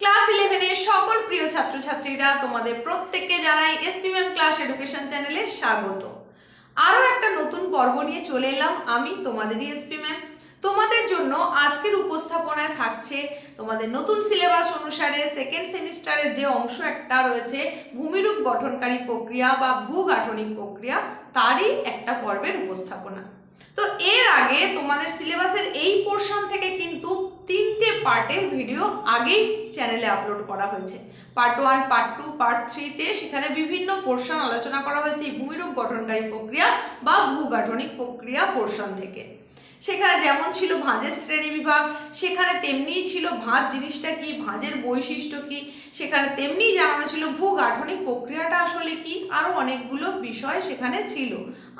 Class ইলেভেনের সকল প্রিয় ছাত্রছাত্রীরা তোমাদের প্রত্যেককে জানাই এসপি ম্যাম ক্লাস এডুকেশন চ্যানেলে স্বাগত। আরও একটা নতুন পর্ব নিয়ে চলে এলাম আমি, তোমাদেরই এসপি ম্যাম তোমাদের জন্য আজকের উপস্থাপনায় থাকছে তোমাদের নতুন সিলেবাস অনুসারে সেকেন্ড সেমিস্টারের যে অংশ একটা রয়েছে, ভূমিরূপ গঠনকারী প্রক্রিয়া বা ভূগাঠনিক প্রক্রিয়া, তারই একটা পর্বের উপস্থাপনা। তো এর আগে তোমাদের সিলেবাসের এই পোর্শন থেকে কিন্তু তিনটে পার্টের ভিডিও আগেই চ্যানেলে আপলোড করা হয়েছে। Part one part two part থ্রিতে সেখানে বিভিন্ন পোর্শন আলোচনা করা হয়েছে ভূমিরূপ গঠনকারী প্রক্রিয়া বা ভূগাঠনিক প্রক্রিয়া পোর্শন থেকে। সেখানে যেমন ছিল ভাঁজের শ্রেণি বিভাগ, সেখানে তেমনিই ছিল ভাঁজ জিনিসটা কি, ভাঁজের বৈশিষ্ট্য কি, সেখানে তেমনিই জানানো ছিল ভূগাঠনিক প্রক্রিয়াটা আসলে কি আরও অনেকগুলো বিষয় সেখানে ছিল।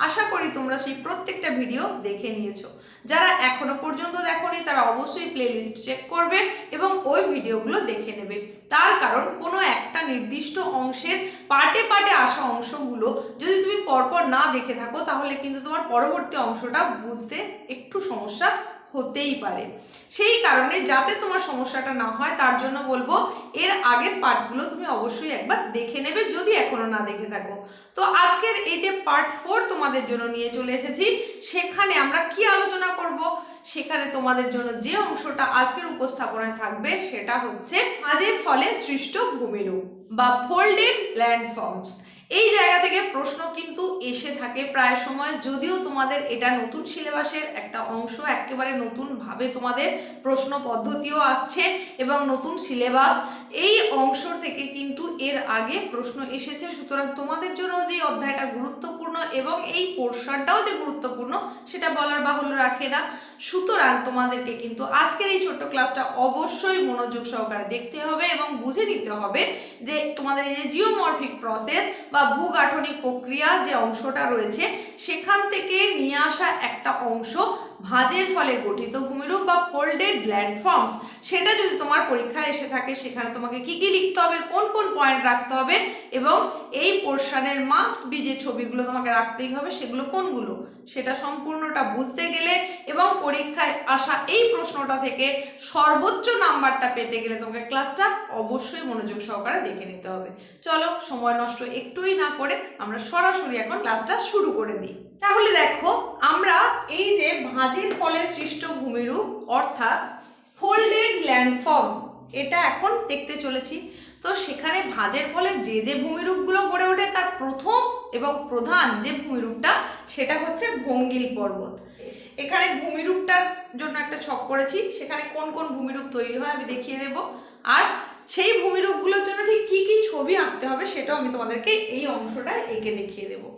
আশা করি তোমরা সেই প্রত্যেকটা ভিডিও দেখে নিয়েছো। যারা এখনও পর্যন্ত দেখোনি, তারা অবশ্যই প্লেলিস্ট চেক করবে এবং ওই ভিডিওগুলো দেখে নেবে। তার কারণ, কোনো একটা নির্দিষ্ট অংশের পার্টে পার্টে আসা অংশগুলো যদি তুমি পরপর না দেখে থাকো, তাহলে কিন্তু তোমার পরবর্তী অংশটা বুঝতে একটু সমস্যা হতেই পারে। সেই কারণে যাতে তোমার সমস্যাটা না হয়, তার জন্য বলব এর আগের পার্টগুলো তুমি অবশ্যই একবার দেখে নেবে, যদি এখনও না দেখে থাকো। তো আজকের এই যে পার্ট ফোর তোমাদের জন্য নিয়ে চলে এসেছি, সেখানে আমরা কি আলোচনা করব? সেখানে তোমাদের জন্য যে অংশটা আজকের উপস্থাপনায় থাকবে, সেটা হচ্ছে কাজের ফলে সৃষ্ট ভূমিরূপ বা ফোল্ডেড ল্যান্ডফর্মস। এই জায়গা থেকে প্রশ্ন কিন্তু এসে থাকে প্রায় সময়, যদিও তোমাদের এটা নতুন সিলেবাসের একটা অংশ, একেবারে নতুনভাবে তোমাদের প্রশ্ন পদ্ধতিও আসছে এবং নতুন সিলেবাস এই অংশ থেকে কিন্তু এর আগে প্রশ্ন এসেছে, সুতরাং তোমাদের জন্য যে অধ্যায়টা গুরুত্বপূর্ণ এবং এই পোর্শনটাও যে গুরুত্বপূর্ণ, সেটা বলার বাহুল্য রাখে না। সুতরাং তোমাদেরকে কিন্তু আজকের এই ছোট্ট ক্লাসটা অবশ্যই মনোযোগ সহকারে দেখতে হবে এবং বুঝে নিতে হবে যে তোমাদের এই যে জিওমরফিক প্রসেস বা ভূগাঠনিক প্রক্রিয়া যে অংশটা রয়েছে, সেখান থেকে নিয়ে আসা একটা অংশ ভাঁজের ফলে গঠিত ভূমিরূপ বা ফোল্ডেড ল্যান্ডফর্মস সেটা যদি তোমার পরীক্ষায় এসে থাকে, সেখানে তোমাকে কি কি লিখতে হবে, কোন কোন পয়েন্ট রাখতে হবে এবং এই পোর্শনের মাস্ট বি যে ছবিগুলো তোমাকে রাখতেই হবে, সেগুলো কোনগুলো? সেটা সম্পূর্ণটা বুঝতে গেলে এবং পরীক্ষায় আসা এই প্রশ্নটা থেকে সর্বোচ্চ নাম্বারটা পেতে গেলে তোমাকে ক্লাসটা অবশ্যই মনোযোগ সহকারে দেখে নিতে হবে। চলো, সময় নষ্ট একটুই না করে আমরা সরাসরি এখন ক্লাসটা শুরু করে দিই। তাহলে দেখো, আমরা ফলে সৃষ্ট ভূমিরূপ, অর্থাৎ ফোল্ডেড ল্যান্ডফর্ম, এটা এখন দেখতে চলেছি। তো সেখানে ভাঁজের ফলে যে যে ভূমিরূপগুলো গড়ে ওঠে, তার প্রথম এবং প্রধান যে ভূমিরূপটা, সেটা হচ্ছে ভঙ্গিল পর্বত। এখানে ভূমিরূপটার জন্য একটা ছক করেছি। সেখানে কোন কোন ভূমিরূপ তৈরি হয় আমি দেখিয়ে দেব। আর সেই ভূমিরূপগুলোর জন্য ঠিক কী কী ছবি আঁকতে হবে, সেটাও আমি তোমাদেরকে এই অংশটা এঁকে দেখিয়ে দেবো।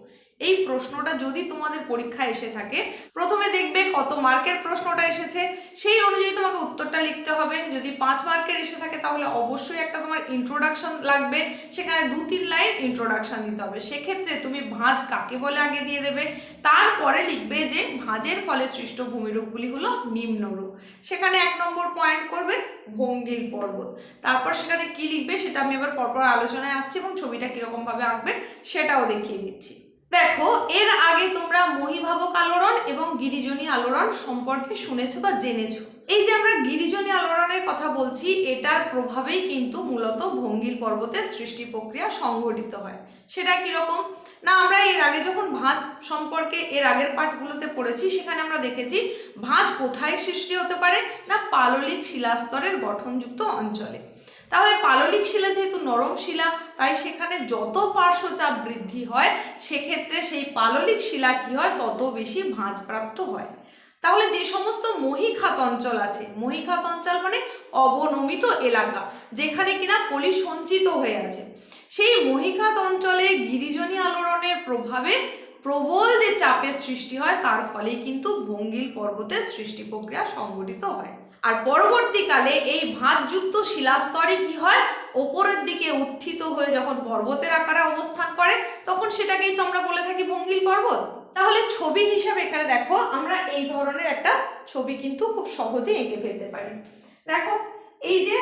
এই প্রশ্নটা যদি তোমাদের পরীক্ষায় এসে থাকে, প্রথমে দেখবে কত মার্কের প্রশ্নটা এসেছে। সেই অনুযায়ী তোমাকে উত্তরটা লিখতে হবে। যদি পাঁচ মার্কের এসে থাকে, তাহলে অবশ্যই একটা তোমার ইন্ট্রোডাকশন লাগবে। সেখানে দু তিন লাইন ইন্ট্রোডাকশন দিতে হবে। সেক্ষেত্রে তুমি ভাঁজ কাকে বলে আগে দিয়ে দেবে? তারপরে লিখবে যে ভাঁজের ফলে সৃষ্ট ভূমিরূপগুলি হলো নিম্নরূপ সেখানে এক নম্বর পয়েন্ট করবে ভঙ্গিল পর্বত। তারপর সেখানে কি লিখবে, সেটা আমি এবার পরপর আলোচনায় আসছি এবং ছবিটা কীরকমভাবে আঁকবে, সেটাও দেখিয়ে দিচ্ছি। দেখো, এর আগে তোমরা মহিভাবক আলোড়ন এবং গিরিজনী আলোড়ন সম্পর্কে শুনেছো বা জেনেছো। এই যে আমরা গিরিজনী আলোড়নের কথা বলছি, এটার প্রভাবেই কিন্তু মূলত ভঙ্গিল পর্বতের সৃষ্টি প্রক্রিয়া সংঘটিত হয়। সেটা কীরকম? না, আমরা এর আগে যখন ভাঁজ সম্পর্কে এর আগের পাঠগুলোতে পড়েছি, সেখানে আমরা দেখেছি ভাঁজ কোথায় সৃষ্টি হতে পারে? না, পাললিক শিলাস্তরের গঠনযুক্ত অঞ্চলে। তাহলে পাললিক শিলা যেহেতু নরম শিলা, তাই সেখানে যত পার্শ্বচাপ বৃদ্ধি হয়, সেক্ষেত্রে সেই পাললিক শিলা কি হয়? তত বেশি ভাঁজপ্রাপ্ত হয়। তাহলে যে সমস্ত মহিখাত অঞ্চল আছে, মহিখাত অঞ্চল মানে অবনমিত এলাকা, যেখানে কিনা পলি সঞ্চিত হয়ে আছে। সেই মহিখাত অঞ্চলে গিরিজনী আলোড়নের প্রভাবে প্রবল যে চাপের সৃষ্টি হয়, তার ফলেই কিন্তু ভঙ্গিল পর্বতের সৃষ্টি প্রক্রিয়া সংঘটিত হয়। আর পরবর্তীকালে এই ভাঁজযুক্ত শিলাস্তরে কি হয়? ওপরের দিকে উত্থিত হয়ে যখন পর্বতের আকারে অবস্থান করে, তখন সেটাকেই তো আমরা বলে থাকি ভঙ্গিল পর্বত। তাহলে ছবি হিসাবে এখানে দেখো, আমরা এই ধরনের একটা ছবি কিন্তু খুব সহজে এঁকে ফেলতে পারি। দেখো, এই যে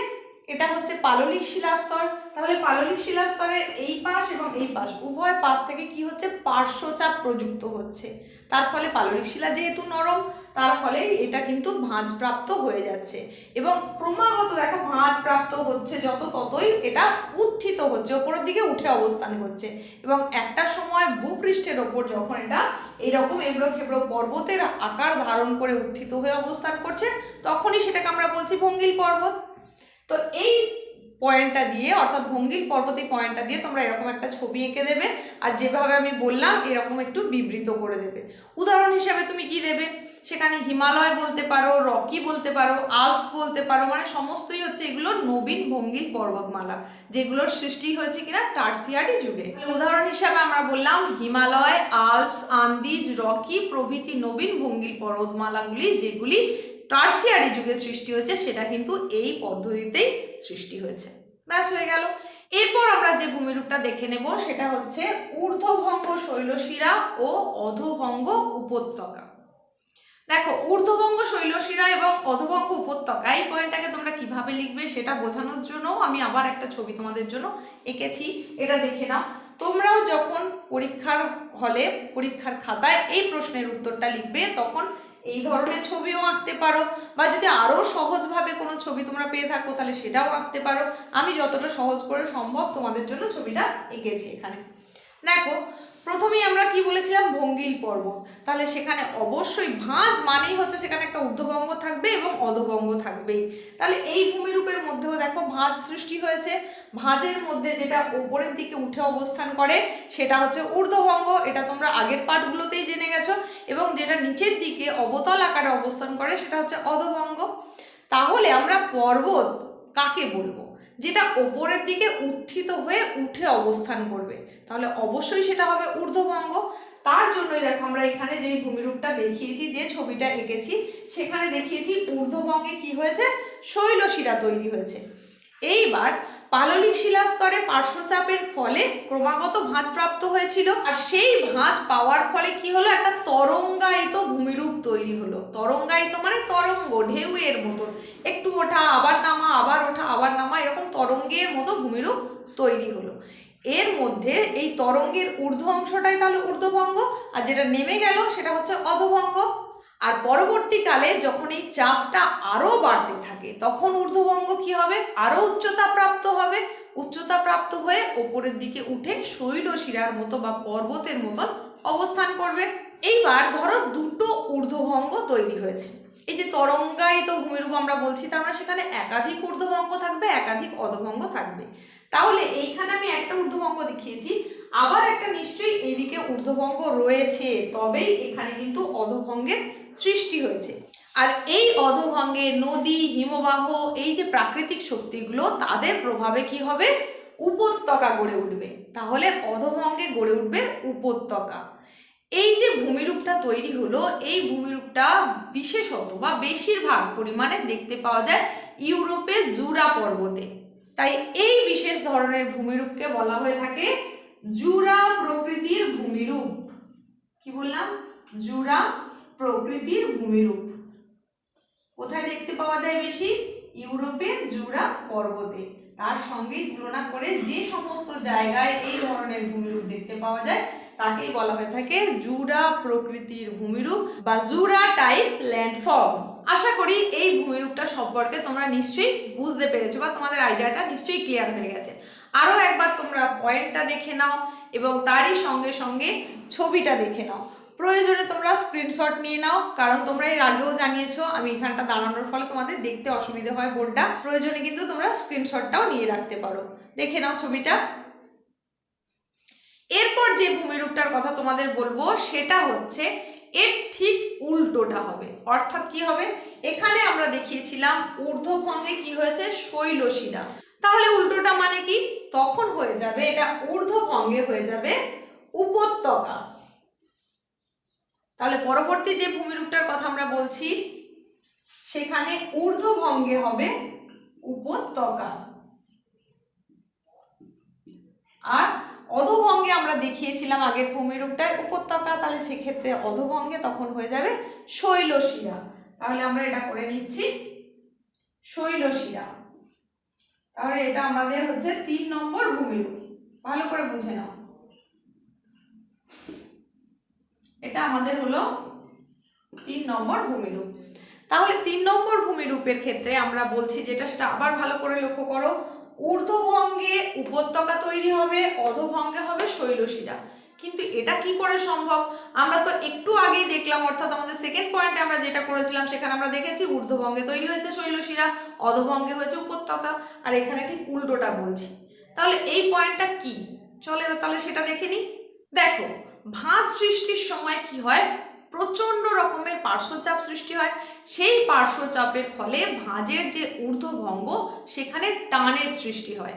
এটা হচ্ছে পাললিক শিলাস্তর তাহলে পাললিক শিলাস্তরের এই পাশ এবং এই পাশ, উভয় পাশ থেকে কি হচ্ছে? পার্শ্বচাপ প্রযুক্ত হচ্ছে। তার ফলে পাললিক শিলা যেহেতু নরম, তার ফলে এটা কিন্তু ভাঁজপ্রাপ্ত হয়ে যাচ্ছে। এবং ক্রমাগত দেখো ভাঁজপ্রাপ্ত হচ্ছে যত ততই এটা উত্থিত হচ্ছে, ওপরের দিকে উঠে অবস্থান করছে। এবং একটা সময় ভূপৃষ্ঠের ওপর যখন এটা এরকম এবড়ো খেবড়ো পর্বতের আকার ধারণ করে উত্থিত হয়ে অবস্থান করছে, তখনই সেটাকে আমরা বলছি ভঙ্গিল পর্বত। তো এই পয়েন্টটা দিয়ে, অর্থাৎ ভঙ্গিল পর্বতী পয়েন্টটা দিয়ে তোমরা এরকম একটা ছবি এঁকে দেবে আর যেভাবে আমি বললাম, এরকম একটু বিবৃত করে দেবে। উদাহরণ হিসাবে তুমি কি দেবে? সেখানে হিমালয় বলতে পারো, রকি বলতে পারো, আলপস বলতে পারো মানে সমস্তই হচ্ছে এগুলো নবীন ভঙ্গিল পর্বতমালা, যেগুলোর সৃষ্টি হয়েছে কিনা টার্সিয়ারি যুগে। উদাহরণ হিসাবে আমরা বললাম, হিমালয়, আলপস, আন্দিজ, রকি প্রভৃতি নবীন ভঙ্গিল পর্বতমালাগুলি, যেগুলি টার্সিয়ারি যুগে সৃষ্টি হয়েছে, সেটা কিন্তু এই পদ্ধতিতেই সৃষ্টি হয়েছে। ব্যাস হয়ে গেল। এরপর আমরা যে ভূমিরূপটা দেখে নেব, সেটা হচ্ছে ঊর্ধ্বভঙ্গ শৈলশিরা ও অধভঙ্গ উপত্যকা। দেখো ঊর্ধ্ববঙ্গ শৈলশিরা এবং অধভঙ্গ উপত্যকা, এই পয়েন্টটাকে তোমরা কীভাবে লিখবে সেটা বোঝানোর জন্য আমি আবার একটা ছবি তোমাদের জন্য এঁকেছি, এটা দেখে নাও। তোমরাও যখন পরীক্ষার হলে, পরীক্ষার খাতায় এই প্রশ্নের উত্তরটা লিখবে, তখন এই ধরনের ছবিও আঁকতে পারো বা যদি আরও সহজভাবে কোনো ছবি তোমরা পেয়ে থাকো, তাহলে সেটাও আঁকতে পারো। আমি যতটা সহজ করে সম্ভব তোমাদের জন্য ছবিটা এঁকেছি এখানে। দেখো, প্রথমেই আমরা কি বলেছিলাম? ভঙ্গিল পর্বত তাহলে সেখানে অবশ্যই ভাঁজ মানেই হচ্ছে সেখানে একটা ঊর্ধ্ববঙ্গ থাকবে এবং অধবঙ্গ থাকবেই। তাহলে এই ভূমিরূপের মধ্যেও দেখো ভাঁজ সৃষ্টি হয়েছে। ভাঁজের মধ্যে যেটা উপরের দিকে উঠে অবস্থান করে, সেটা হচ্ছে ঊর্ধ্বভঙ্গ। এটা তোমরা আগের পাঠগুলোতেই জেনে গেছো। এবং যেটা নিচের দিকে অবতল আকারে অবস্থান করে, সেটা হচ্ছে অধভঙ্গ। তাহলে আমরা পর্বত কাকে বলব? যেটা ওপরের দিকে উত্থিত হয়ে উঠে অবস্থান করবে। তাহলে অবশ্যই সেটা হবে ঊর্ধ্বভঙ্গ। তার জন্যই দেখো আমরা এখানে যে ভূমিরূপটা দেখিয়েছি, যে ছবিটা এঁকেছি, সেখানে দেখিয়েছি ঊর্ধ্বভঙ্গে কি হয়েছে? শৈলশিরা তৈরি হয়েছে। এইবার পাললিক শিলাস্তরে পার্শ্বচাপের ফলে ক্রমাগত ভাঁজ প্রাপ্ত হয়েছিল। আর সেই ভাঁজ পাওয়ার ফলে কি হলো? একটা তরঙ্গায়িত ভূমিরূপ তৈরি হলো। তরঙ্গায়িত মানে তরঙ্গ, ঢেউয়ের মতন। একটু ওঠা, আবার নামা, আবার ওঠা, আবার নামা, এরকম তরঙ্গের মতো ভূমিরূপ তৈরি হলো। এর মধ্যে এই তরঙ্গের ঊর্ধ্ব অংশটাই তাহলে ঊর্ধ্বভঙ্গ আর যেটা নেমে গেল সেটা হচ্ছে অধভঙ্গ আর পরবর্তীকালে যখন এই চাপটা আরও বাড়তে থাকে, তখন ঊর্ধ্বভঙ্গ কি হবে? আরও উচ্চতা প্রাপ্ত হবে। উচ্চতা প্রাপ্ত হয়ে ওপরের দিকে উঠে শৈলশিরার মতো বা পর্বতের মতন অবস্থান করবে। এইবার ধরো দুটো ঊর্ধ্বভঙ্গ তৈরি হয়েছে। এই যে তরঙ্গায়িত ভূমিরূপ আমরা বলছি, তার মানে সেখানে একাধিক ঊর্ধ্বভঙ্গ থাকবে, একাধিক অধভঙ্গ থাকবে। তাহলে এইখানে আমি একটা ঊর্ধ্বভঙ্গ দেখিয়েছি, আবার একটা নিশ্চয়ই এইদিকে ঊর্ধ্বভঙ্গ রয়েছে, তবেই এখানে কিন্তু অধভঙ্গের সৃষ্টি হয়েছে। আর এই অধভঙ্গে নদী, হিমবাহ, এই যে প্রাকৃতিক শক্তিগুলো, তাদের প্রভাবে কি হবে? উপত্যকা গড়ে উঠবে। তাহলে অধভঙ্গে গড়ে উঠবে উপত্যকা। এই যে ভূমিরূপটা তৈরি হলো, এই ভূমিরূপটা বিশেষত বা বেশিরভাগ পরিমাণে দেখতে পাওয়া যায় ইউরোপের জুরা পর্বতে। তাই এই বিশেষ ধরনের ভূমিরূপকে বলা হয়ে থাকে জুরা প্রকৃতির ভূমিরূপ। কি বললাম? জুরা প্রকৃতির ভূমিরূপ। কোথায় দেখতে পাওয়া যায় বেশি? ইউরোপের জুরা পর্বতে। তার সঙ্গে তুলনা করে যে সমস্ত জায়গায় এই ধরনের ভূমিরূপ দেখতে পাওয়া যায়, তাকেই বলা হয়ে থাকে জুরা প্রকৃতির ভূমিরূপ বা জুরা টাইপ ল্যান্ডফর্ম। আশা করি এই ভূমিরূপটা সম্পর্কে তোমরা নিশ্চয়ই বুঝতে পেরেছ বা তোমাদের আইডিয়াটা নিশ্চয়ই ক্লিয়ার হয়ে গেছে। আরও একবার তোমরা পয়েন্টটা দেখে নাও এবং তারই সঙ্গে সঙ্গে ছবিটা দেখে নাও। প্রয়োজনে তোমরা স্ক্রিনশট নিয়ে নাও, কারণ তোমরা এর আগেও জানিয়েছো, আমি এখানটা দাঁড়ানোর ফলে তোমাদের দেখতে অসুবিধে হয় বোর্ডটা প্রয়োজনে কিন্তু তোমরা স্ক্রিনশটটাও নিয়ে রাখতে পারো। দেখে নাও ছবিটা। এরপর যে ভূমিরূপটার কথা তোমাদের বলব, সেটা হচ্ছে এর ঠিক উল্টোটা হবে। অর্থাৎ কি হবে? এখানে আমরা দেখিয়েছিলাম ঊর্ধ্বভঙ্গে কি হয়েছে? শৈলশিরা তাহলে উল্টোটা মানে কি? তখন হয়ে যাবে, এটা ঊর্ধ্বভঙ্গে হয়ে যাবে উপত্যকা। তাহলে পরবর্তী যে ভূমিরূপটার কথা আমরা বলছি, সেখানে ঊর্ধ্বভঙ্গে হবে উপত্যকা। আর অধভঙ্গে আমরা দেখিয়েছিলাম আগের ভূমিরূপটায়, উপত্যকা তাহলে সেক্ষেত্রে অধভঙ্গে তখন হয়ে যাবে শৈলশিরা। তাহলে আমরা এটা করে নিচ্ছি শৈলশিরা। তাহলে এটা আমাদের হচ্ছে তিন নম্বর ভূমিরূপ। ভালো করে বুঝে নাও। এটা আমাদের হলো তিন নম্বর ভূমিরূপ। তাহলে তিন নম্বর ভূমিরূপের ক্ষেত্রে আমরা বলছি যেটা, সেটা আবার ভালো করে লক্ষ্য করো। ঊর্ধ্বভঙ্গে উপত্যকা তৈরি হবে, অধভঙ্গে হবে শৈলশিরা। কিন্তু এটা কি করে সম্ভব? আমরা তো একটু আগেই দেখলাম, অর্থাৎ আমাদের সেকেন্ড পয়েন্টে আমরা যেটা করেছিলাম, সেখানে আমরা দেখেছি ঊর্ধ্বভঙ্গে তৈরি হয়েছে শৈলশিরা, অধভঙ্গে হয়েছে উপত্যকা, আর এখানে ঠিক উল্টোটা বলছি। তাহলে এই পয়েন্টটা কি? চলো এবার তাহলে সেটা দেখে নিই। দেখো, ভাঁজ সৃষ্টির সময় কি হয়? প্রচণ্ড রকমের পার্শ্বচাপ সৃষ্টি হয়। সেই পার্শ্বচাপের ফলে ভাঁজের যে ঊর্ধ্বভঙ্গ, সেখানে টানের সৃষ্টি হয়।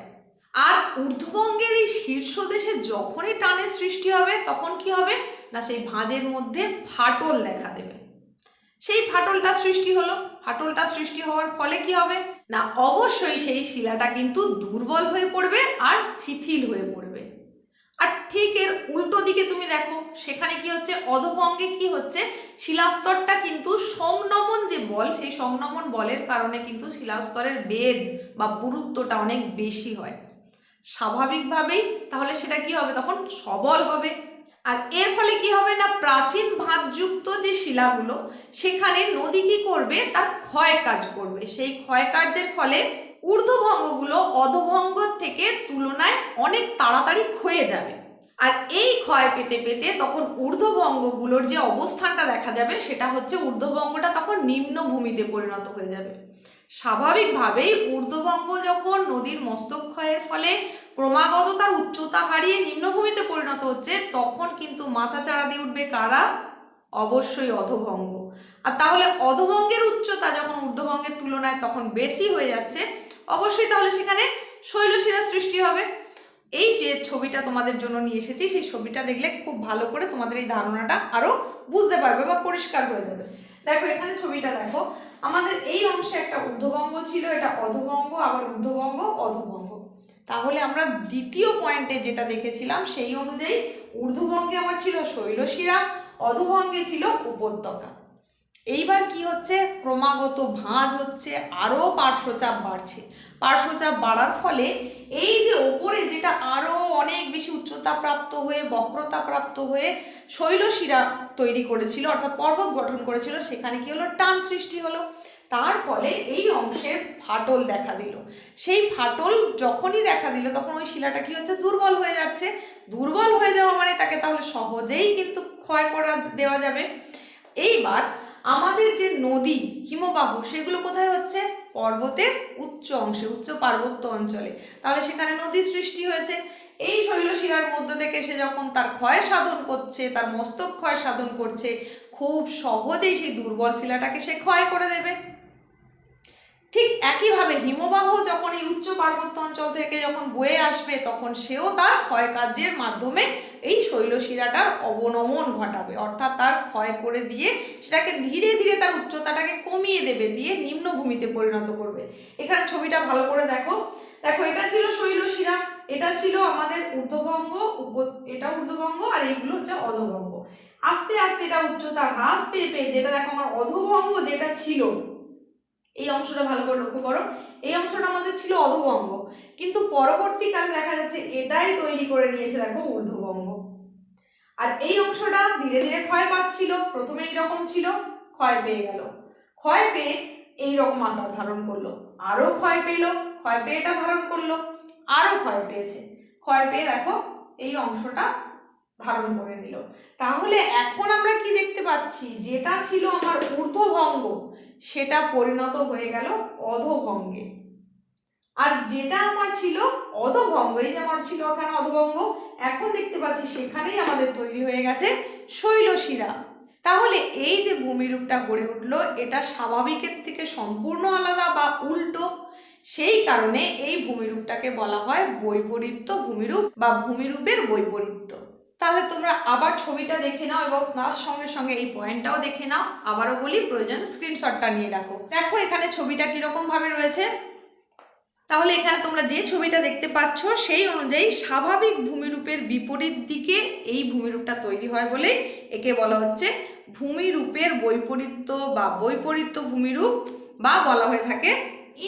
আর ঊর্ধ্বভঙ্গের এই শীর্ষ দেশে যখনই টানের সৃষ্টি হবে, তখন কি হবে? না, সেই ভাঁজের মধ্যে ফাটল দেখা দেবে। সেই ফাটলটা সৃষ্টি হলো। ফাটলটা সৃষ্টি হওয়ার ফলে কি হবে? না, অবশ্যই সেই শিলাটা কিন্তু দুর্বল হয়ে পড়বে আর শিথিল হয়ে পড়বে। আর ঠিক এর উল্টো দিকে তুমি দেখো, সেখানে কি হচ্ছে? অধভঙ্গে কি হচ্ছে? শিলাস্তরটা কিন্তু সংনমন যে বল, সেই সংনমন বলের কারণে কিন্তু শিলাস্তরের বেদ বা পুরুত্বটা অনেক বেশি হয়। স্বাভাবিকভাবেই তাহলে সেটা কি হবে? তখন সবল হবে। আর এর ফলে কি হবে না? প্রাচীন ভাঁজযুক্ত যে শিলাগুলো, সেখানে নদী কি করবে? তার ক্ষয় কাজ করবে। সেই ক্ষয় কার্যের ফলে ঊর্ধ্বভঙ্গগুলো অধভঙ্গ থেকে তুলনায় অনেক তাড়াতাড়ি ক্ষয়ে যাবে। আর এই ক্ষয় পেতে পেতে তখন ঊর্ধ্বভঙ্গগুলোর যে অবস্থানটা দেখা যাবে, সেটা হচ্ছে ঊর্ধ্বভঙ্গটা তখন নিম্নভূমিতে পরিণত হয়ে যাবে। স্বাভাবিকভাবেই ঊর্ধ্বভঙ্গ যখন নদীর মস্তক ক্ষয়ের ফলে ক্রমাগত তার উচ্চতা হারিয়ে নিম্নভূমিতে পরিণত হচ্ছে, তখন কিন্তু মাথা চাড়া দিয়ে উঠবে কারা? অবশ্যই অধভঙ্গ। আর তাহলে অধভঙ্গের উচ্চতা যখন ঊর্ধ্বভঙ্গের তুলনায় তখন বেশি হয়ে যাচ্ছে অবশ্যই তাহলে সেখানে শৈলশিরা সৃষ্টি হবে। এই যে ছবিটা তোমাদের জন্য নিয়ে এসেছি, সেই ছবিটা দেখলে খুব ভালো করে তোমাদের এই ধারণাটা আরও বুঝতে পারবে বা পরিষ্কার হয়ে যাবে। দেখো, এখানে ছবিটা দেখো। আমাদের এই অংশে একটা ঊর্ধ্ববঙ্গ ছিল, এটা অধভঙ্গ আবার ঊর্ধ্ববঙ্গ অধভঙ্গ তাহলে আমরা দ্বিতীয় পয়েন্টে যেটা দেখেছিলাম, সেই অনুযায়ী ঊর্ধ্ববঙ্গে আমার ছিল শৈলশিরা অধভঙ্গে ছিল উপত্যকা। এইবার কি হচ্ছে? ক্রমাগত ভাঁজ হচ্ছে আরও পার্শ্বচাপ বাড়ছে। পার্শ্বচাপ বাড়ার ফলে এই যে ওপরে যেটা আরও অনেক বেশি উচ্চতা প্রাপ্ত হয়ে বক্রতা প্রাপ্ত হয়ে শৈলশিরা তৈরি করেছিল, অর্থাৎ পর্বত গঠন করেছিল, সেখানে কি হলো? টান সৃষ্টি হলো। তার ফলে এই অংশের ফাটল দেখা দিল। সেই ফাটল যখনই দেখা দিল, তখন ওই শিলাটা কি হচ্ছে? দুর্বল হয়ে যাচ্ছে। দুর্বল হয়ে যাওয়া মানে তাকে তাহলে সহজেই কিন্তু ক্ষয় করা দেওয়া যাবে। এইবার আমাদের যে নদী, হিমবাহ, সেগুলো কোথায় হচ্ছে? পর্বতের উচ্চ অংশে, উচ্চ পার্বত্য অঞ্চলে। তাহলে সেখানে নদীর সৃষ্টি হয়েছে। এই শৈলশিলার মধ্য থেকে সে যখন তার ক্ষয় সাধন করছে, তার মস্তক ক্ষয় সাধন করছে, খুব সহজেই সেই দুর্বল শিলাটাকে সে ক্ষয় করে দেবে। ঠিক একইভাবে হিমবাহ যখন এই উচ্চ পার্বত্য অঞ্চল থেকে যখন বয়ে আসবে, তখন সেও তার ক্ষয় কার্যের মাধ্যমে এই শৈলশিরাটার অবনমন ঘটাবে। অর্থাৎ তার ক্ষয় করে দিয়ে সেটাকে ধীরে ধীরে তার উচ্চতাটাকে কমিয়ে দেবে, দিয়ে নিম্নভূমিতে পরিণত করবে। এখানে ছবিটা ভালো করে দেখো। দেখো, এটা ছিল শৈলশিরা, এটা ছিল আমাদের ঊর্ধ্বভঙ্গ এটা ঊর্ধ্বভঙ্গ আর এইগুলো হচ্ছে অধভঙ্গ আস্তে আস্তে এটা উচ্চতা হ্রাস পেয়ে পেয়ে যেটা দেখো আমার অধভঙ্গ যেটা ছিল এই অংশটা ভালো করে লক্ষ্য করো। এই অংশটা আমাদের ছিল অধভঙ্গ কিন্তু পরবর্তীকালে দেখা যাচ্ছে এটাই তৈরি করে নিয়েছে দেখো ঊর্ধ্ববঙ্গ। আর এই অংশটা ধীরে ধীরে ক্ষয় পাচ্ছিল প্রথমে এইরকম ছিল, ক্ষয় পেয়ে গেল। ক্ষয় পেয়ে এই রকম আকার ধারণ করল। আরও ক্ষয় পেল, ক্ষয় পেয়ে এটা ধারণ করল আরও ক্ষয় পেয়েছে। ক্ষয় পেয়ে দেখো এই অংশটা ধারণ করে নিল। তাহলে এখন আমরা কি দেখতে পাচ্ছি? যেটা ছিল আমার ঊর্ধ্বভঙ্গ সেটা পরিণত হয়ে গেল অধভঙ্গে। আর যেটা আমার ছিল অধভঙ্গ, এই যে আমার ছিল ওখানে অধভঙ্গ, এখন দেখতে পাচ্ছি সেখানেই আমাদের তৈরি হয়ে গেছে শৈলশিরা। তাহলে এই যে ভূমিরূপটা গড়ে উঠল, এটা স্বাভাবিকের থেকে সম্পূর্ণ আলাদা বা উল্টো? সেই কারণে এই ভূমিরূপটাকে বলা হয় বৈপরীত্য ভূমিরূপ বা ভূমিরূপের বৈপরীত্য। তাহলে তোমরা আবার ছবিটা দেখে নাও এবং তার সঙ্গে সঙ্গে এই পয়েন্টটাও দেখে নাও। আবারও বলি, প্রয়োজন স্ক্রিনশটটা নিয়ে রাখো। দেখো এখানে ছবিটা কীরকম ভাবে রয়েছে। তাহলে এখানে তোমরা যে ছবিটা দেখতে পাচ্ছ, সেই অনুযায়ী স্বাভাবিক ভূমিরূপের বিপরীত দিকে এই ভূমিরূপটা তৈরি হয় বলে একে বলা হচ্ছে ভূমিরূপের বৈপরীত্য বা বৈপরীত্য ভূমিরূপ বা বলা হয়ে থাকে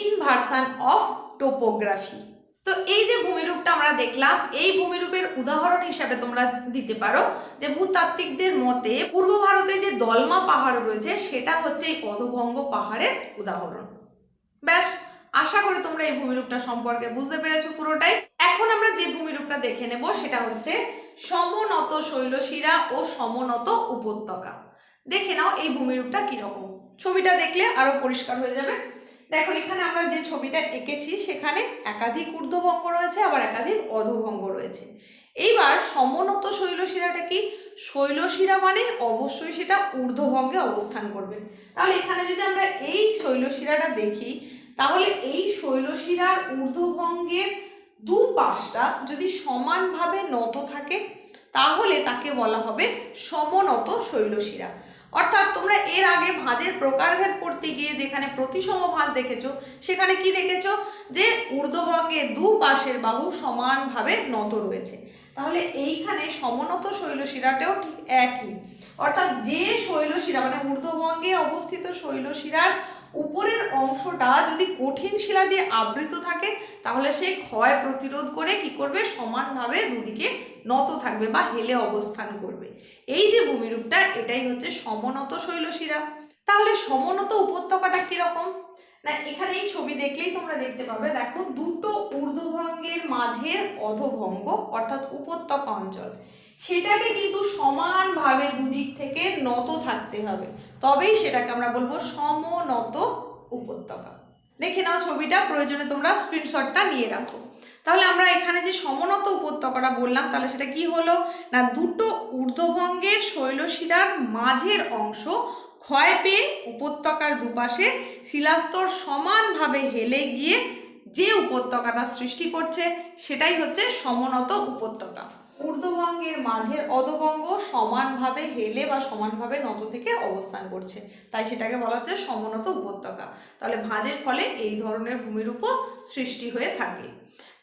ইনভার্সান অফ টোপোগ্রাফি তো এই যে ভূমিরূপটা আমরা দেখলাম, এই ভূমিরূপের উদাহরণ হিসাবে তোমরা দিতে পারো যে ভূতাত্ত্বিকদের মতে পূর্ব ভারতে যে দলমা পাহাড় রয়েছে, সেটা হচ্ছে এই অধভঙ্গ পাহাড়ের উদাহরণ। ব্যাস, আশা করি তোমরা এই ভূমিরূপটা সম্পর্কে বুঝতে পেরেছ পুরোটাই। এখন আমরা যে ভূমিরূপটা দেখে নেব, সেটা হচ্ছে সমনত শৈলশিরা ও সমনত উপত্যকা। দেখে নাও এই ভূমিরূপটা কীরকম। ছবিটা দেখলে আরও পরিষ্কার হয়ে যাবে। দেখো, এখানে আমরা যে ছবিটা এঁকেছি, সেখানে একাধিক ঊর্ধ্বভঙ্গ রয়েছে, আবার একাধিক অধভঙ্গ রয়েছে। এইবার সমনত শৈলশিরাটা কি? শৈলশিরা মানে অবশ্যই সেটা ঊর্ধ্বভঙ্গে অবস্থান করবে। তাহলে এখানে যদি আমরা এই শৈলশিরাটা দেখি, তাহলে এই শৈলশিরার ঊর্ধ্বভঙ্গের দু পাশটা যদি সমানভাবে নত থাকে, তাহলে তাকে বলা হবে সমনত শৈলশিরা। অর্থাৎ তোমরা এর আগে ভাঁজের প্রকারভেদ পড়তে গিয়ে যেখানে প্রতিসম ভাঁজ দেখেছ, সেখানে কি দেখেছ? যে ঊর্ধ্বভঙ্গে দু পাশের বাহু সমানভাবে নত রয়েছে। তাহলে এইখানে সমনত শৈলশিরাটাও ঠিক একই। অর্থাৎ যে শৈলশিরা মানে ঊর্ধ্বভঙ্গে অবস্থিত শৈলশিরার উপরের অংশটা যদি কঠিন শিলা দিয়ে আবৃত থাকে, তাহলে সে ক্ষয় প্রতিরোধ করে কি করবে? সমানভাবে দুদিকে নত থাকবে বা হেলে অবস্থান করবে। এই যে ভূমিরূপটা, এটাই হচ্ছে সমনত শৈলশিরা তাহলে সমনত উপত্যকাটা কীরকম? না, এখানে এই ছবি দেখলেই তোমরা দেখতে পাবে, দেখো, দুটো ঊর্ধ্বভঙ্গের মাঝের অধভঙ্গ, অর্থাৎ উপত্যকা অঞ্চল। সেটাকে কিন্তু সমানভাবে দুদিক থেকে নত থাকতে হবে। তবেই সেটাকে আমরা বলব সমনত উপত্যকা। দেখে নাও ছবিটা, প্রয়োজনে তোমরা স্ক্রিনশটটা নিয়ে রাখো। তাহলে আমরা এখানে যে সমনত উপত্যকাটা বললাম, তাহলে সেটা কি হলো? না, দুটো ঊর্ধ্বভঙ্গের শৈলশিরার মাঝের অংশ ক্ষয় পেয়ে উপত্যকার দুপাশে শিলাস্তর সমানভাবে হেলে গিয়ে যে উপত্যকাটা সৃষ্টি করছে, সেটাই হচ্ছে সমনত উপত্যকা। ঊর্ধ্বভঙ্গের মাঝের অধবঙ্গ সমানভাবে হেলে বা সমানভাবে নত থেকে অবস্থান করছে। তাই সেটাকে বলা হচ্ছে সমনত উপত্যকা। তাহলে ভাঁজের ফলে এই ধরনের ভূমিরূপ সৃষ্টি হয়ে থাকে।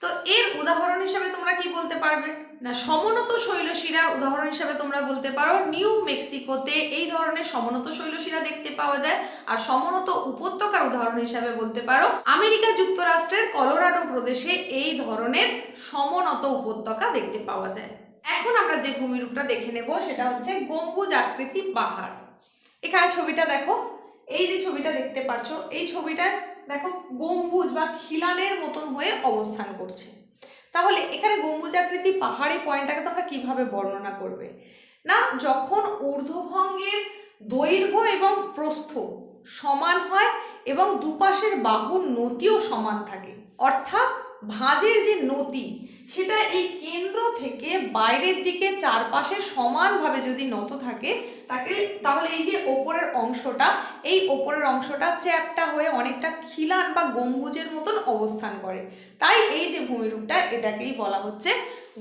তো এর উদাহরণ হিসাবে তোমরা কি বলতে পারবে? না, সমনত শৈলশিরার উদাহরণ হিসাবে তোমরা বলতে পারো, নিউ মেক্সিকোতে এই ধরনের সমনত শৈলশিরা দেখতে পাওয়া যায়। আর সমনত উপত্যকার উদাহরণ হিসাবে বলতে পারো, আমেরিকা যুক্তরাষ্ট্রের কলোরাডো প্রদেশে এই ধরনের সমনত উপত্যকা দেখতে পাওয়া যায়। এখন আমরা যে ভূমিরূপটা দেখে নেব, সেটা হচ্ছে গম্বুজ আকৃতি পাহাড়। এখানে ছবিটা দেখো, এই যে ছবিটা দেখতে পাচ্ছ, এই ছবিটা দেখো, গম্বুজ বা খিলানের মতন হয়ে অবস্থান করছে। তাহলে এখানে গম্বুজ আকৃতি পাহাড়ি পয়েন্টটাকে তো আমরা কীভাবে বর্ণনা করবে? না, যখন ঊর্ধ্বভঙ্গের দৈর্ঘ্য এবং প্রস্থ সমান হয় এবং দুপাশের বাহুর নতিও সমান থাকে, অর্থাৎ ভাঁজের যে নতি, সেটা এই কেন্দ্র থেকে বাইরের দিকে চারপাশে সমানভাবে যদি নত থাকে, তাকে, তাহলে এই যে ওপরের অংশটা, এই ওপরের অংশটা চ্যাপটা হয়ে অনেকটা খিলান বা গম্বুজের মতন অবস্থান করে। তাই এই যে ভূমিরূপটা, এটাকেই বলা হচ্ছে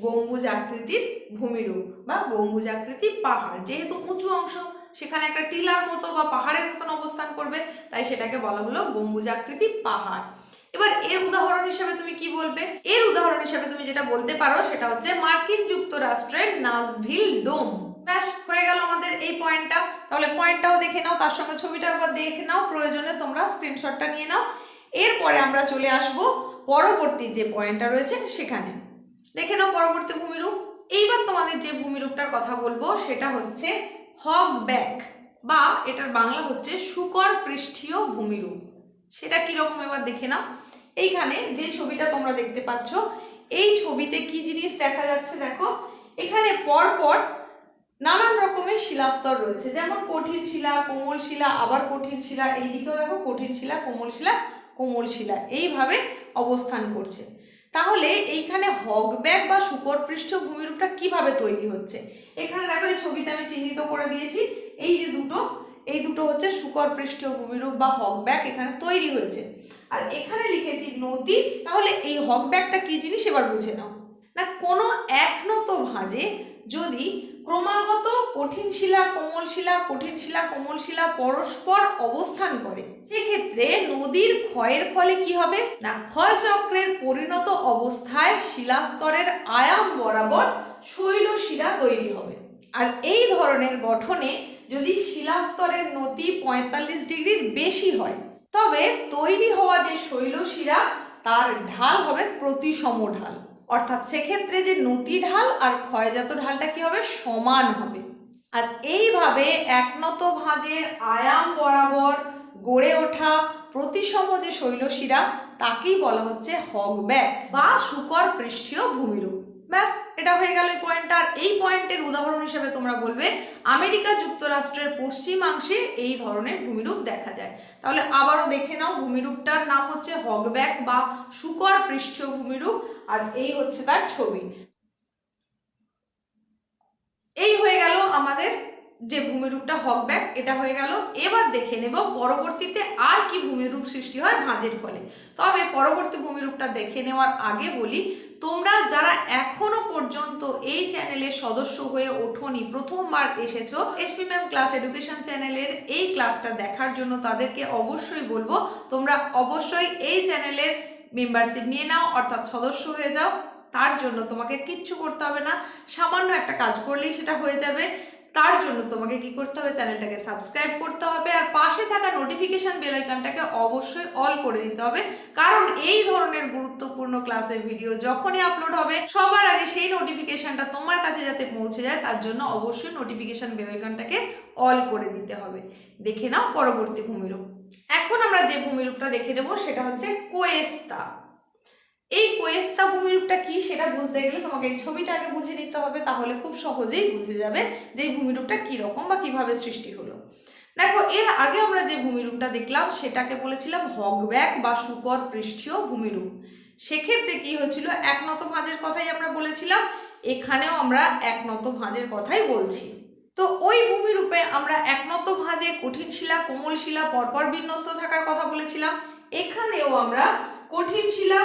গম্বুজ আকৃতির ভূমিরূপ বা গম্বুজ আকৃতি পাহাড়। যেহেতু উঁচু অংশ, সেখানে একটা টিলার মতো বা পাহাড়ের মতন অবস্থান করবে, তাই সেটাকে বলা হলো গম্বুজ আকৃতি পাহাড়। এবার এর উদাহরণ হিসেবে তুমি কি বলবে? এর উদাহরণ হিসেবে তুমি যেটা বলতে পারো সেটা হচ্ছে মার্কিন যুক্তরাষ্ট্রের নাসভিল ডোম। ব্যাস, হয়ে গেল আমাদের এই পয়েন্টটা। তাহলে পয়েন্টটাও দেখে নাও, তার সঙ্গে ছবিটা একবার দেখে নাও, প্রয়োজনে তোমরা স্ক্রিনশটটা নিয়ে নাও। এরপরে আমরা চলে আসব পরবর্তী যে পয়েন্টটা রয়েছে সেখানে। দেখে নাও পরবর্তী ভূমিরূপ। এইবার তোমাদের যে ভূমিরূপটার কথা বলব, সেটা হচ্ছে হক ব্যাক বা এটার বাংলা হচ্ছে শুকর পৃষ্ঠীয় ভূমিরূপ। সেটা কীরকম এবার দেখে নাও। এইখানে যে ছবিটা তোমরা দেখতে পাচ্ছ, এই ছবিতে কি জিনিস দেখা যাচ্ছে দেখো, এখানে পরপর নানান রকমের শিলাস্তর রয়েছে। যেমন কঠিন শিলা, কোমল শিলা, আবার কঠিন শিলা, এই দিকেও দেখো কঠিন শিলা, কোমল শিলা কোমল শিলা, এইভাবে অবস্থান করছে। তাহলে এইখানে হগব্যাক বা শুকর পৃষ্ঠ ভূমিরূপটা কীভাবে তৈরি হচ্ছে? এখানে দেখো এই ছবিতে আমি চিহ্নিত করে দিয়েছি, এই যে দুটো এই দুটো হচ্ছে শুকর পৃষ্ঠীয় ভূমিরূপ বা হকব্যাক এখানে তৈরি হয়েছে। আর এখানে লিখেছি নদী, তাহলে এই হকব্যাকটা কী জিনিস? এবার বুঝে নাও। না, কোনো এক একনত ভাঁজে যদি ক্রমাগত কঠিন শিলা কোমল শিলা কঠিন শিলা কোমল শিলা পরস্পর অবস্থান করে, সেক্ষেত্রে নদীর ক্ষয়ের ফলে কি হবে? না ক্ষয় চক্রের পরিণত অবস্থায় শিলাস্তরের আয়াম বরাবর শৈল শিলা তৈরি হবে। আর এই ধরনের গঠনে যদি শিলাস্তরের নতি পঁয়তাল্লিশ ডিগ্রির বেশি হয়, তবে তৈরি হওয়া যে শৈলশিরা, তার ঢাল হবে প্রতিসম ঢাল। অর্থাৎ সেক্ষেত্রে যে নতি ঢাল আর ক্ষয়জাত ঢালটা কি হবে? সমান হবে। আর এইভাবে একনত ভাঁজের আয়াম বরাবর গড়ে ওঠা প্রতিসম যে শৈলশিরা, তাকেই বলা হচ্ছে হগব্যাক বা শুকর পৃষ্ঠীয় ভূমিরূপ। ব্যাস, এটা হয়ে গেল এই পয়েন্টটা আর এই পয়েন্টের উদাহরণ হিসেবে তোমরা বলবে, আমেরিকা যুক্তরাষ্ট্রের পশ্চিমাংশে এই ধরনের ভূমিরূপ দেখা যায়। তাহলে আবারও দেখে নাও, ভূমিরূপটার নাম হচ্ছে হগব্যাক বা শুকর পৃষ্ঠ ভূমিরূপ, আর এই হচ্ছে তার ছবি। এই হয়ে গেল আমাদের যে ভূমিরূপটা হকব্যাক এটা হয়ে গেল। এবার দেখে নেব পরবর্তীতে আর কি ভূমিরূপ সৃষ্টি হয় ভাঁজের ফলে। তবে পরবর্তী ভূমিরূপটা দেখে নেওয়ার আগে বলি তোমরা যারা এখনও পর্যন্ত এই চ্যানেলের সদস্য হয়ে ওঠোনি, প্রথমবার এসেছ এসপি ম্যাম ক্লাস এডুকেশন চ্যানেলের এই ক্লাসটা দেখার জন্য তাদেরকে অবশ্যই বলব, তোমরা অবশ্যই এই চ্যানেলের মেম্বারশিপ নিয়ে নাও, অর্থাৎ সদস্য হয়ে যাও। তার জন্য তোমাকে কিচ্ছু করতে হবে না। সামান্য একটা কাজ করলেই সেটা হয়ে যাবে। তার জন্য তোমাকে কি করতে হবে? চ্যানেলটাকে সাবস্ক্রাইব করতে হবে আর পাশে থাকা নোটিফিকেশান বেল আইকনটাকে অবশ্যই অল করে দিতে হবে। কারণ এই ধরনের গুরুত্বপূর্ণ ক্লাসের ভিডিও যখনই আপলোড হবে, সবার আগে সেই নোটিফিকেশনটা তোমার কাছে যাতে পৌঁছে যায়, তার জন্য অবশ্যই নোটিফিকেশন বেল আইকনটাকে অল করে দিতে হবে। দেখে নাও পরবর্তী ভূমিরূপ। এখন আমরা যে ভূমিরূপটা দেখে নেব, সেটা হচ্ছে কোয়েস্তা। এই কোয়েস্তা ভূমিরূপটা কি সেটা বুঝতে গেলে তোমাকে এই ছবিটা আগে বুঝে নিতে হবে, তাহলে খুব সহজেই বুঝে যাবে যে এই ভূমিরূপটা কীরকম বা কীভাবে সৃষ্টি হলো। দেখো, এর আগে আমরা যে ভূমিরূপটা দেখলাম, সেটাকে বলেছিলাম হগব্যাক বা শুকর পৃষ্ঠীয় ভূমিরূপ। সেক্ষেত্রে কি হয়েছিল? একনত ভাঁজের কথাই আমরা বলেছিলাম, এখানেও আমরা একনত ভাঁজের কথাই বলছি। তো ওই ভূমিরূপে আমরা একনত ভাঁজে কঠিন শিলা, কোমল শিলা, পরপর বিন্যস্ত থাকার কথা বলেছিলাম। এখানেও আমরা কঠিন শিলা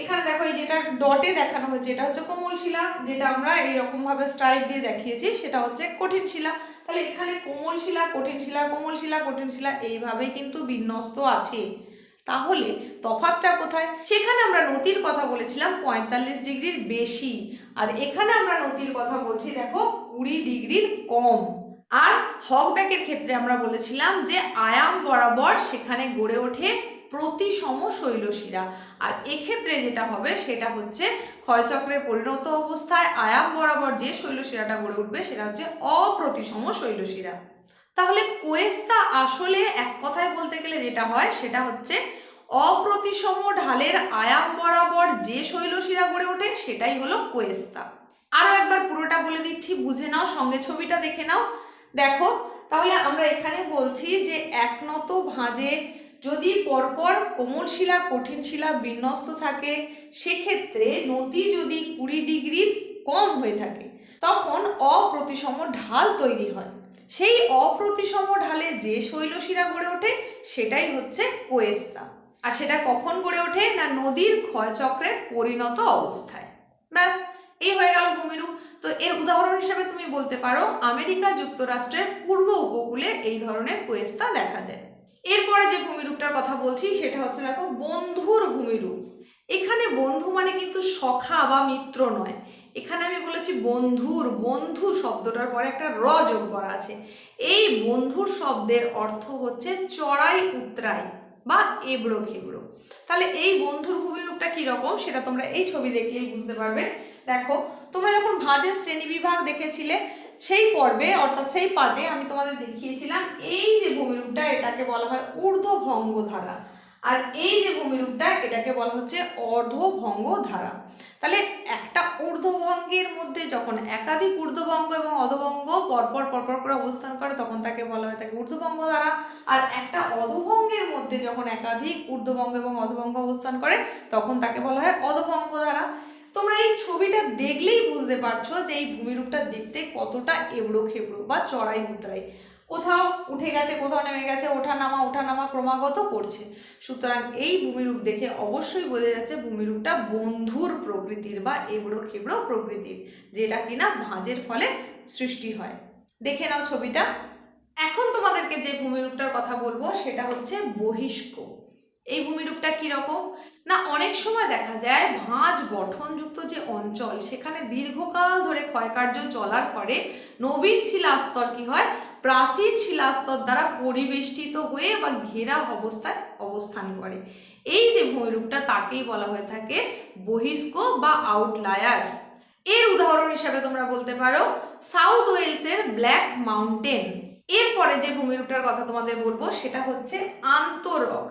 এখানে দেখো এই যেটা ডটে দেখানো হয়েছে, এটা হচ্ছে কোমল শিলা, যেটা আমরা এইরকম ভাবে স্ট্রাইপ দিয়ে দেখিয়েছি, সেটা হচ্ছে কঠিন শিলা। তাহলে এখানে কোমল শিলা, কঠিন শিলা, কোমল শিলা, কঠিন শিলা, এইভাবেই কিন্তু বিন্যস্ত আছে। তাহলে তফাতটা কোথায়? সেখানে আমরা নতির কথা বলেছিলাম, পঁয়তাল্লিশ ডিগ্রির বেশি। আর এখানে আমরা নতির কথা বলছি, দেখো, কুড়ি ডিগ্রির কম। আর হকব্যাকের ক্ষেত্রে আমরা বলেছিলাম যে আয়াম বরাবর সেখানে গড়ে ওঠে প্রতিসম শৈলশিরা আর এক্ষেত্রে যেটা হবে, সেটা হচ্ছে ক্ষয়চক্রের পরিণত অবস্থায় আয়াম বরাবর যে শৈলশিরাটা গড়ে উঠবে, সেটা হচ্ছে অপ্রতিসম শৈলশিরা তাহলে কোয়েস্তা আসলে এক কথায় বলতে গেলে যেটা হয়, সেটা হচ্ছে অপ্রতিসম ঢালের আয়াম বরাবর যে শৈলশিরা গড়ে ওঠে, সেটাই হলো কোয়েস্তা। আরও একবার পুরোটা বলে দিচ্ছি, বুঝে নাও, সঙ্গে ছবিটা দেখে নাও। দেখো, তাহলে আমরা এখানে বলছি যে একনত ভাঁজে যদি পরপর কোমল শিলা কঠিন শিলা বিন্যস্ত থাকে, সেক্ষেত্রে নদী যদি কুড়ি ডিগ্রির কম হয়ে থাকে, তখন অপ্রতিসম ঢাল তৈরি হয়। সেই অপ্রতিসম ঢালে যে শৈলশিরা গড়ে ওঠে, সেটাই হচ্ছে কোয়েস্তা। আর সেটা কখন গড়ে ওঠে? না নদীর ক্ষয়চক্রের পরিণত অবস্থায়। ব্যাস, এই হয়ে গেল ভূমিরূপ। তো এর উদাহরণ হিসেবে তুমি বলতে পারো, আমেরিকা যুক্তরাষ্ট্রের পূর্ব উপকূলে এই ধরনের কোয়েস্তা দেখা যায়। এরপরে যে ভূমিরূপটার কথা বলছি, সেটা হচ্ছে দেখো, বন্ধুর ভূমিরূপ। এখানে বন্ধু মানে কিন্তু সখা বা মিত্র নয়। এখানে আমি বলেছি বন্ধুর, বন্ধু শব্দটার পরে একটা র যোগ করা আছে। এই বন্ধুর শব্দের অর্থ হচ্ছে চড়াই, উতরাই বা এবড়ো খেবড়ো। তাহলে এই বন্ধুর ভূমিরূপটা কীরকম সেটা তোমরা এই ছবি দেখলেই বুঝতে পারবে। দেখো, তোমরা যখন ভাঁজের শ্রেণি বিভাগ দেখেছিলে সেই পর্বে, অর্থাৎ সেই পার্টে আমি তোমাদের দেখিয়েছিলাম এই যে ভূমিরূপটা, এটাকে বলা হয় ঊর্ধ্বভঙ্গ ধারা আর এই যে ভূমিরূপটা, এটাকে বলা হচ্ছে অর্ধভঙ্গ ধারা তাহলে একটা ঊর্ধ্বভঙ্গের মধ্যে যখন একাধিক ঊর্ধ্বভঙ্গ এবং অধভঙ্গ পরপর পরপর করে অবস্থান করে, তখন তাকে বলা হয় তাকে ঊর্ধ্বভঙ্গ ধারা আর একটা অধভঙ্গের মধ্যে যখন একাধিক ঊর্ধ্বভঙ্গ এবং অধভঙ্গ অবস্থান করে, তখন তাকে বলা হয় অধভঙ্গ ধারা তোমরা এই ছবিটা দেখলেই বুঝতে পারছ যে এই ভূমিরূপটা দেখতে কতটা এবড়ো খেবড়ো বা চড়াই উতরাই কোথাও উঠে গেছে, কোথাও নেমে গেছে, ওঠা নামা ওঠা নামা ক্রমাগত করছে। সুতরাং এই ভূমিরূপ দেখে অবশ্যই বোঝা যাচ্ছে ভূমিরূপটা বন্ধুর প্রকৃতির বা এবড়ো খেবড়ো প্রকৃতির, যেটা কিনা ভাঁজের ফলে সৃষ্টি হয়। দেখে নাও ছবিটা। এখন তোমাদেরকে যে ভূমিরূপটার কথা বলব, সেটা হচ্ছে বহিষ্ক এই ভূমিরূপটা কীরকম না, অনেক সময় দেখা যায় ভাঁজ গঠনযুক্ত যে অঞ্চল, সেখানে দীর্ঘকাল ধরে ক্ষয়কার্য চলার পরে নবীন শিলাস্তর কি হয়? প্রাচীন শিলাস্তর দ্বারা পরিবেষ্টিত হয়ে বা ঘেরা অবস্থায় অবস্থান করে। এই যে ভূমিরূপটা তাকেই বলা হয়ে থাকে বহিষ্ক বা আউটলায়ার। এর উদাহরণ হিসাবে তোমরা বলতে পারো, সাউথ ওয়েলসের ব্ল্যাক মাউন্টেন। এরপরে যে ভূমিরূপটার কথা তোমাদের বলব, সেটা হচ্ছে আন্তরক।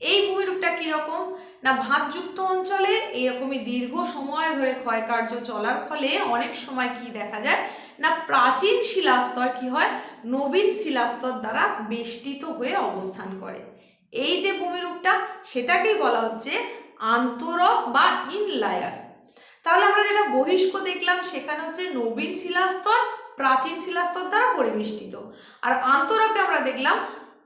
এই ভূমিরূপটা কীরকম না, ভাঁজযুক্ত অঞ্চলে এরকমই দীর্ঘ সময় ধরে ক্ষয়কার্য চলার ফলে অনেক সময় কি দেখা যায়? না, প্রাচীন শিলাস্তর কি হয়? নবীন শিলাস্তর দ্বারা বেষ্টিত হয়ে অবস্থান করে। এই যে ভূমিরূপটা, সেটাকেই বলা হচ্ছে আন্তরক বা ইনলায়ার। তাহলে আমরা যেটা বহিষ্ক দেখলাম, সেখানে হচ্ছে নবীন শিলাস্তর, প্রাচীন শিলাস্তর দ্বারা পরিবেষ্টিত। আর আন্তরকে আমরা দেখলাম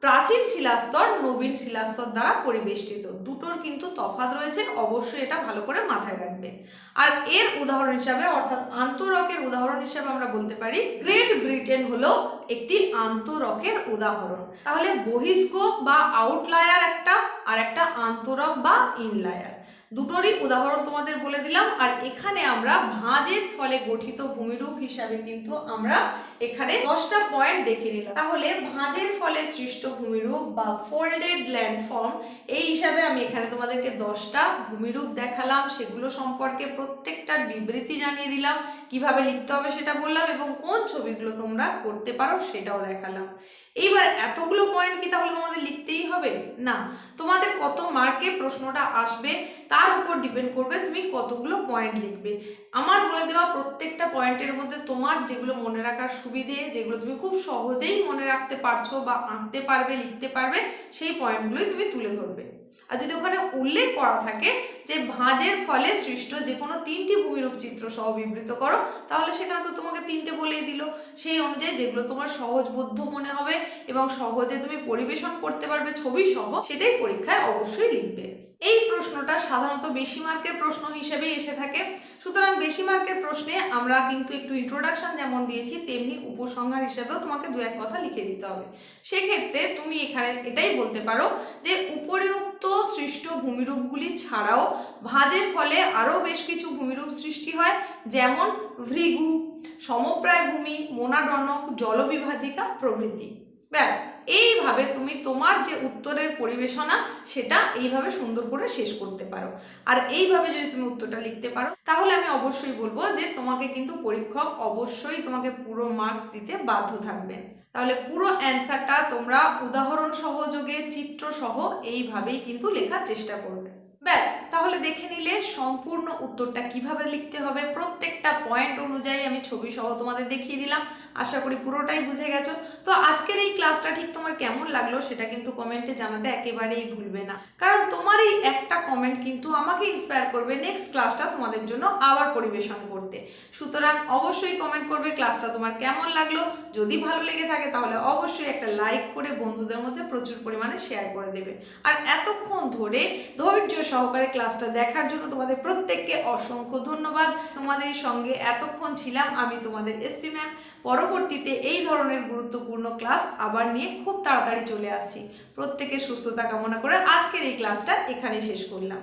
প্রাচীন শিলাস্তর নবীন শিলাস্তর দ্বারা পরিবেষ্টিত। দুটোর কিন্তু তফাৎ রয়েছে, অবশ্যই এটা ভালো করে মাথায় রাখবে। আর এর উদাহরণ হিসাবে, অর্থাৎ আন্তরকের উদাহরণ হিসাবে আমরা বলতে পারি, গ্রেট ব্রিটেন হলো একটি আন্তরকের উদাহরণ। তাহলে বহিস্কোপ বা আউটলায়ার একটা, আর একটা আন্তরক বা ইনলায়ার। দুটোরই উদাহরণ তোমাদের বলে দিলাম, আর এখানে আমরা ভাঁজের ফলে গঠিত ভূমিরূপ হিসাবে কিন্তু আমরা এখানে দশটা পয়েন্ট দেখে নিলাম। তাহলে ভাঁজের ফলে সৃষ্ট ভূমিরূপ বা ফোল্ডেড ল্যান্ডফর্ম এই হিসাবে আমি এখানে তোমাদেরকে দশটা ভূমিরূপ দেখালাম, সেগুলো সম্পর্কে প্রত্যেকটার বিবৃতি জানিয়ে দিলাম, কীভাবে লিখতে হবে সেটা বললাম এবং কোন ছবিগুলো তোমরা করতে পারো সেটাও দেখালাম। এইবার এতগুলো পয়েন্ট কি তাহলে তোমাদের লিখতেই হবে? না, তোমাদের কত মার্কে প্রশ্নটা আসবে তার উপর ডিপেন্ড করবে তুমি কতগুলো পয়েন্ট লিখবে। আমার বলে দেওয়া প্রত্যেকটা পয়েন্টের মধ্যে তোমার যেগুলো মনে রাখার সুবিধে, যেগুলো তুমি খুব সহজেই মনে রাখতে পারছ বা আঁকতে পারবে, লিখতে পারবে, সেই পয়েন্টগুলোই তুমি তুলে ধরবে। আর যদি ওখানে উল্লেখ করা থাকে যে ভাঁজের ফলে সৃষ্ট যে কোনো তিনটি ভূমিরূপ চিত্র সহ বিবৃত করো, তাহলে সেখানে তো তোমাকে তিনটে বলেই দিল। সেই অনুযায়ী যেগুলো তোমার সহজবোধ্য মনে হবে এবং সহজে তুমি পরিবেশন করতে পারবে ছবি সহ, সেটাই পরীক্ষায় অবশ্যই লিখবে। এই প্রশ্নটা সাধারণত বেশি মার্কের প্রশ্ন হিসেবেই এসে থাকে। সুতরাং বেশি মার্কের প্রশ্নে আমরা কিন্তু একটু ইন্ট্রোডাকশন যেমন দিয়েছি, তেমনি উপসংহার হিসেবেও তোমাকে দু এক কথা লিখে দিতে হবে। সেক্ষেত্রে তুমি এখানে এটাই বলতে পারো যে উপরিউক্ত সৃষ্ট ভূমিরূপগুলি ছাড়াও ভাঁজের ফলে আরও বেশ কিছু ভূমিরূপ সৃষ্টি হয়, যেমন ভৃগু সমপ্রায় ভূমি মোনাডনক, জলবিভাজিকা প্রভৃতি। ব্যাস, এইভাবে তুমি তোমার যে উত্তরের পরিবেশনা, সেটা এইভাবে সুন্দর করে শেষ করতে পারো। আর এইভাবে যদি তুমি উত্তরটা লিখতে পারো, তাহলে আমি অবশ্যই বলব যে তোমাকে কিন্তু পরীক্ষক অবশ্যই তোমাকে পুরো মার্কস দিতে বাধ্য থাকবেন তাহলে পুরো অ্যান্সারটা তোমরা উদাহরণ সহযোগে চিত্র সহ এইভাবেই কিন্তু লেখার চেষ্টা করবে। ব্যাস, তাহলে দেখে নিলে সম্পূর্ণ উত্তরটা কীভাবে লিখতে হবে, প্রত্যেকটা পয়েন্ট অনুযায়ী আমি ছবি সহ তোমাদের দেখিয়ে দিলাম। আশা করি পুরোটাই বুঝে গেছো। তো আজকের এই ক্লাসটা ঠিক তোমার কেমন লাগল সেটা কিন্তু কমেন্টে জানাতে একেবারেই ভুলবে না। কারণ তোমার এই একটা কমেন্ট কিন্তু আমাকে ইন্সপায়ার করবে নেক্সট ক্লাসটা তোমাদের জন্য আবার পরিবেশন করতে। সুতরাং অবশ্যই কমেন্ট করবে ক্লাসটা তোমার কেমন লাগল। যদি ভালো লেগে থাকে তাহলে অবশ্যই একটা লাইক করে বন্ধুদের মধ্যে প্রচুর পরিমাণে শেয়ার করে দেবে। আর এতক্ষণ ধরে ধৈর্য সহকারে ক্লাসটা দেখার জন্য তোমাদের প্রত্যেককে অসংখ্য ধন্যবাদ। তোমাদের সঙ্গে এতক্ষণ ছিলাম আমি তোমাদের এসপি ম্যাম পরবর্তীতে এই ধরনের গুরুত্বপূর্ণ ক্লাস আবার নিয়ে খুব তাড়াতাড়ি চলে আসছি। প্রত্যেকের সুস্থতা কামনা করে আজকের এই ক্লাসটা এখানেই শেষ করলাম।